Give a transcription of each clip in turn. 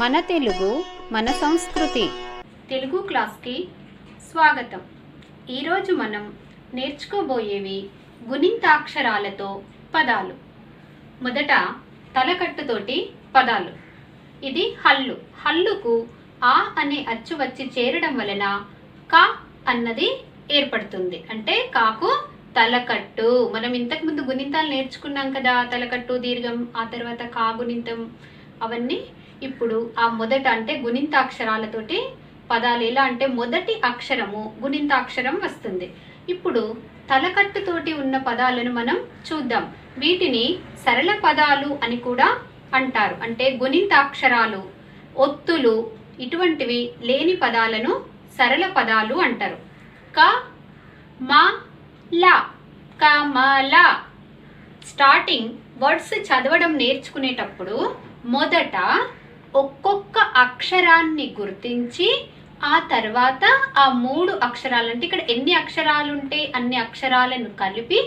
మన తెలుగు మన సంస్కృతి. తెలుగు క్లాస్కి స్వాగతం. ఈరోజు మనం నేర్చుకోబోయేవి గుణింతాక్షరాలతో పదాలు. మొదట తలకట్టుతోటి పదాలు. ఇది హల్లు. హల్లుకు ఆ అనే అచ్చు వచ్చి చేరడం వలన కా అన్నది ఏర్పడుతుంది. అంటే కాకు తలకట్టు మనం ఇంతకు ముందు గుణింతాలు నేర్చుకున్నాం కదా. తలకట్టు దీర్ఘం ఆ తర్వాత కా గుణింతం అవన్నీ ఇప్పుడు ఆ మొదట అంటే గుణింత అక్షరాలతోటి పదాలు ఎలా అంటే మొదటి అక్షరము గుణింత అక్షరం వస్తుంది. ఇప్పుడు తలకట్టుతోటి ఉన్న పదాలను మనం చూద్దాం. వీటిని సరళ పదాలు అని కూడా అంటారు. అంటే గుణింత అక్షరాలు ఒత్తులు ఇటువంటివి లేని పదాలను సరళ పదాలు అంటారు. క మా లా కమల స్టార్టింగ్ వర్డ్స్ చదవడం నేర్చుకునేటప్పుడు మొదట ఒక్కొక్క అక్షరాన్ని గుర్తించి ఆ తర్వాత ఆ మూడు అక్షరాలు అంటే ఇక్కడ ఎన్ని అక్షరాలు ఉంటే అన్ని అక్షరాలను కలిపి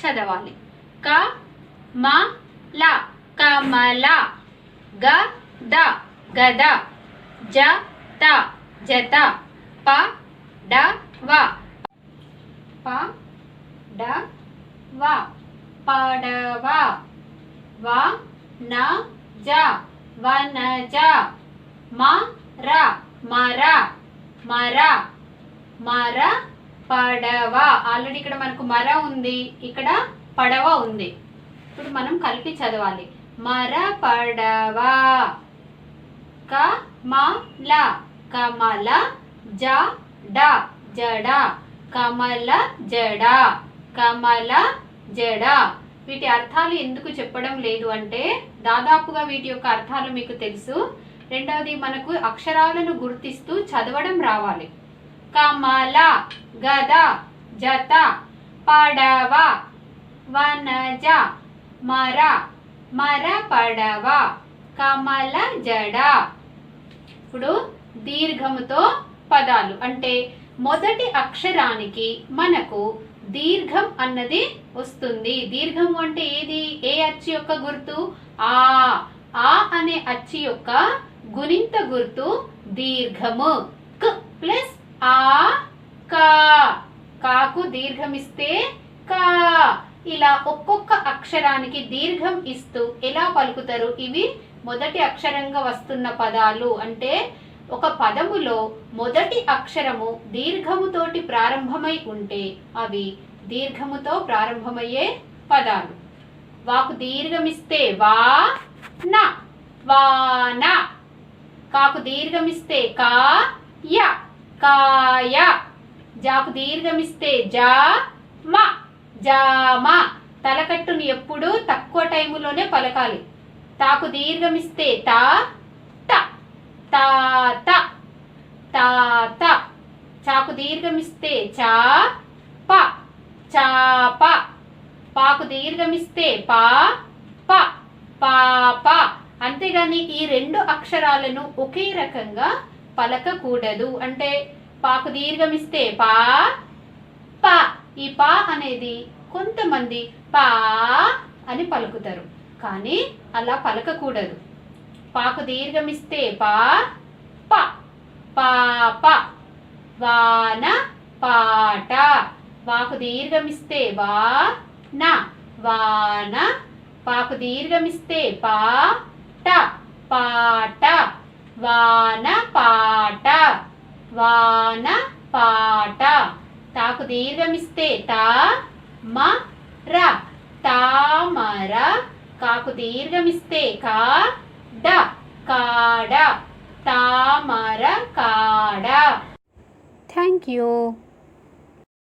చదవాలి. క మ ల కమల గ ద గద జ త జత ప డ వ. ప డ వ పడవ వ న జ. వనజ మర మర మర మర పడవ. ఆల్రెడీ ఇక్కడ మనకు మర ఉంది ఇక్కడ పడవ ఉంది. ఇప్పుడు మనం కలిపి చదవాలి. మర పడవ. క మ ల కమల జడ జడ. కమల జడ. కమల జడ. వీటి అర్థాలు ఎందుకు చెప్పడం లేదు అంటే దాదాపుగా వీటి యొక్క అర్థాలు మీకు తెలుసు. రెండవది మనకు అక్షరాలను గుర్తిస్తూ చదవడం రావాలి. కమల గద జత పడవ వనజ మర మర పడవ కమల జడ. ఇప్పుడు దీర్ఘముతో పదాలు అంటే మొదటి అక్షరానికి మనకు దీర్ఘం అన్నది వస్తుంది. దీర్ఘము అంటే ఏది? ఏ అచ్చి యొక్క గుర్తు? ఆ. ఆ అనే అచ్చి యొక్క గుణింత గుర్తు దీర్ఘము. క్ ప్లస్ ఆ కా. కాకు దీర్ఘం ఇస్తే కా. ఇలా ఒక్కొక్క అక్షరానికి దీర్ఘం ఇస్తూ ఎలా పలుకుతారు? ఇవి మొదటి అక్షరంగా వస్తున్న పదాలు. అంటే ఒక పదములో మొదటి అక్షరము దీర్ఘముతోటి ప్రారంభమై ఉంటే అవి దీర్ఘముతో ప్రారంభమయ్యే పదాలు. వాకు దీర్ఘమిస్తే వా నా వాన కాకు దీర్ఘమిస్తే కా య కాయ జాకు దీర్ఘమిస్తే జా మ జామ తలకట్టుని ఎప్పుడూ తక్కువ టైములోనే పలకాలి. తాకు దీర్ఘమిస్తే తా త తాత తాత చాకు దీర్ఘమిస్తే చా ప. చాప పాకు దీర్ఘమిస్తే పా ప. పాప అంతేగాని ఈ రెండు అక్షరాలను ఒకే రకంగా పలకకూడదు. అంటే పాకు దీర్ఘమిస్తే పా ప. ఈ పా అనేది కొంతమంది పా అని పలుకుతారు. కానీ అలా పలకకూడదు. పాకు దీర్ఘమిస్తే పా ప. పాప. వాన పాట. వాకు దీర్ఘమిస్తే వా నా. వాన పాకు దీర్ఘమిస్తే పా ట. పాట. వాన పాట. వాన పాట. తాకు దీర్ఘమిస్తే తా మ ర. తామర. కాకు దీర్ఘమిస్తే కా డ కాడ తామర కాడ థ్యాంక్ యూ